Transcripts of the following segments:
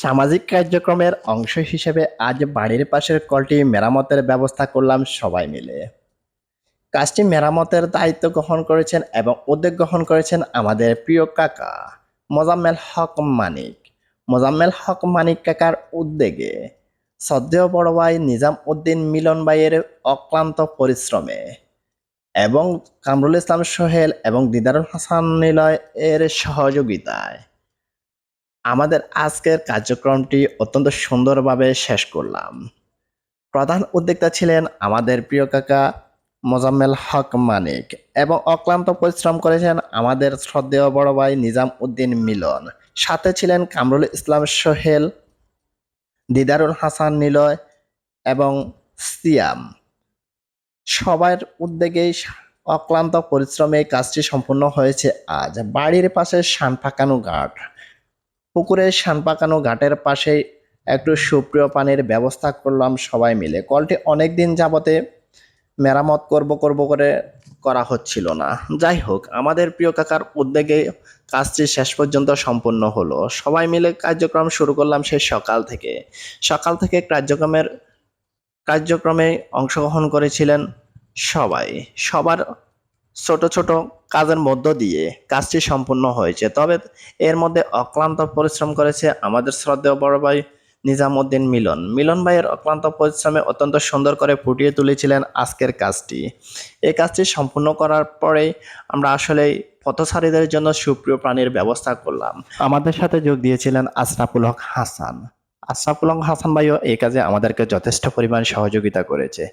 সামাজিক কার্যক্রমের অংশ হিসেবে আজ বাড়ির পাশের কলটি মেরামতের ব্যবস্থা করলাম সবাই মিলে। কাজটি মেরামতের দায়িত্ব গ্রহণ করেছেন এবং উদ্যোগ গ্রহণ করেছেন আমাদের প্রিয় কাকা, মোজাম্মেল হক মানিক। মোজাম্মেল হক মানিক কাকার উদ্যোগে শ্রদ্ধেয় বড় ভাই নিজাম উদ্দিন মিলন ভাইয়ের অক্লান্ত পরিশ্রমে এবং কামরুল ইসলাম সোহেল এবং দিদারুল হাসান নিলয় এর সহযোগিতায় আমাদের আজকের কার্যক্রমটি অত্যন্ত সুন্দরভাবে শেষ করলাম। প্রধান উদ্যোক্তা ছিলেন আমাদের প্রিয় কাকা মোজাম্মেল হক মানিক এবং অক্লান্ত পরিশ্রম করেছেন আমাদের শ্রদ্ধেয় বড় ভাই নিজাম উদ্দিন মিলন। সাথে ছিলেন কামরুল ইসলাম সোহেল, দিদারুল হাসান নিলয় এবং সিয়াম। সবার উদ্যোগেই অক্লান্ত পরিশ্রমে কাজটি সম্পূর্ণ হয়েছে আজ। বাড়ির পাশে শান পাকানো ঘাট। পুকুরের শান পাকানো ঘাটের পাশে একটু সুপ্রিয় পানির ব্যবস্থা করলাম সবাই মিলে। কলটি অনেক দিন যাবতে মেরামত করব করব করে করা হচ্ছিল না। যাই হোক, আমাদের প্রিয় কাকার উদ্যোগে কাজটি শেষ পর্যন্ত সম্পূর্ণ হলো। সবাই মিলে কার্যক্রম শুরু করলাম সেই সকাল থেকে। সকাল থেকে কার্যক্রমের, কার্যক্রমে অংশগ্রহণ করেছিলেন সবাই। সবার ছোট ছোট কাজের মধ্য দিয়ে কাজটি সম্পূর্ণ হয়েছে। তবে এর মধ্যে অক্লান্ত পরিশ্রম করেছে আমাদের শ্রদ্ধেয় বড় ভাই নিজামুদ্দিন মিলন। মিলন ভাইয়ের অক্লান্ত পরিশ্রমে অত্যন্ত সুন্দর করে ফুটিয়ে তুলেছিলেন আজকের কাজটি। এই কাজটি সম্পূর্ণ করার পরে আমরা আসলে পথচারীদের জন্য সুপ্রিয় প্রাণীর ব্যবস্থা করলাম। আমাদের সাথে যোগ দিয়েছিলেন আশরাফুল হক হাসান। আশরাফুল হাসান ভাইও এই কাজে আমাদেরকে যথেষ্ট পরিমাণ সহযোগিতা করেছে।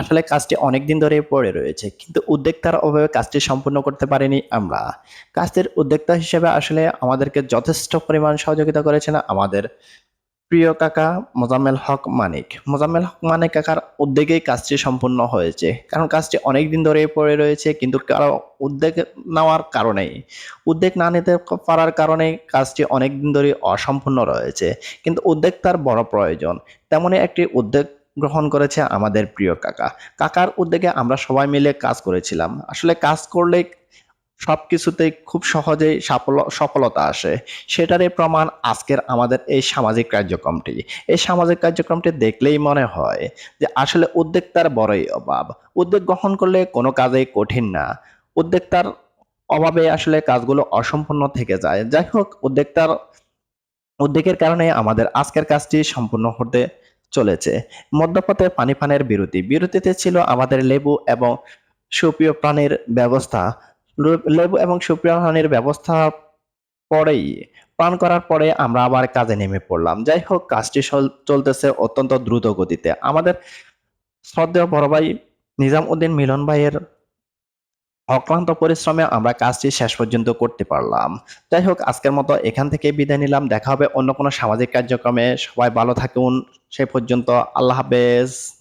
আসলে কাজটি অনেক দিন ধরে পড়ে রয়েছে, কিন্তু উদ্যোক্তার অভাবে কাজটি সম্পূর্ণ করতে পারিনি আমরা। কাজটির উদ্যোক্তা হিসেবে আসলে আমাদেরকে যথেষ্ট পরিমাণ সহযোগিতা করেছেন আমাদের প্রিয় কাকা, মোজাম্মেল হক মানিক। মোজাম্মেল হক মানিক কাকার উদ্যোগেই কাজটি সম্পূর্ণ হয়েছে। কারণ কাজটি অনেক দিন ধরে পড়ে রয়েছে, কিন্তু কারও উদ্যোগ নেওয়ার কারণেই। উদ্যোগ না নিতে পারার কারণে কাজটি অনেক দিন ধরে অসম্পূর্ণ রয়েছে। কিন্তু উদ্যোগ তার বড় প্রয়োজন। তেমনই একটি উদ্যোগ গ্রহণ করেছে আমাদের প্রিয় কাকা। কাকার উদ্যোগে আমরা সবাই মিলে কাজ করেছিলাম। আসলে কাজ করলে সব কিছুতেই খুব সহজেই সাফল- সফলতা আসে। সেটারই প্রমাণ আজকের আমাদের এই সামাজিক কার্যক্রমটি। এই সামাজিক কার্যক্রমটি দেখলেই মনে হয় যে আসলে উদ্যোক্তার বড়ই অভাব। উদ্যোগ গ্রহণ করলে কোনো কাজেই কঠিন না। উদ্যোক্তার অভাবে আসলে কাজগুলো অসম্পূর্ণ থেকে যায়। যাই হোক, উদ্যোক্তার উদ্যোগের কারণে আমাদের আজকের কাজটি সম্পূর্ণ হতে চলেছে। মধ্যপথে পানি পানের বিরতি। বিরতিতে ছিল আমাদের লেবু এবং সুপ্রিয় প্রাণীর ব্যবস্থা। লেবু এবং সুপ্রিয় প্রাণীর ব্যবস্থা পরেই, পান করার পরে আমরা আবার কাজে নেমে পড়লাম। যাই হোক, কাজটি চল- চলতেছে অত্যন্ত দ্রুত গতিতে। আমাদের শ্রদ্ধেয় বড় ভাই নিজাম উদ্দিন মিলন ভাইয়ের অক্লান্ত পরিশ্রমে আমরা কাজটি শেষ পর্যন্ত করতে পারলাম। যাই হোক, আজকের মতো এখান থেকে বিদায় নিলাম। দেখা হবে অন্য কোনো সামাজিক কার্যক্রমে। সবাই ভালো থাকুন। সে পর্যন্ত আল্লাহ হাফেজ।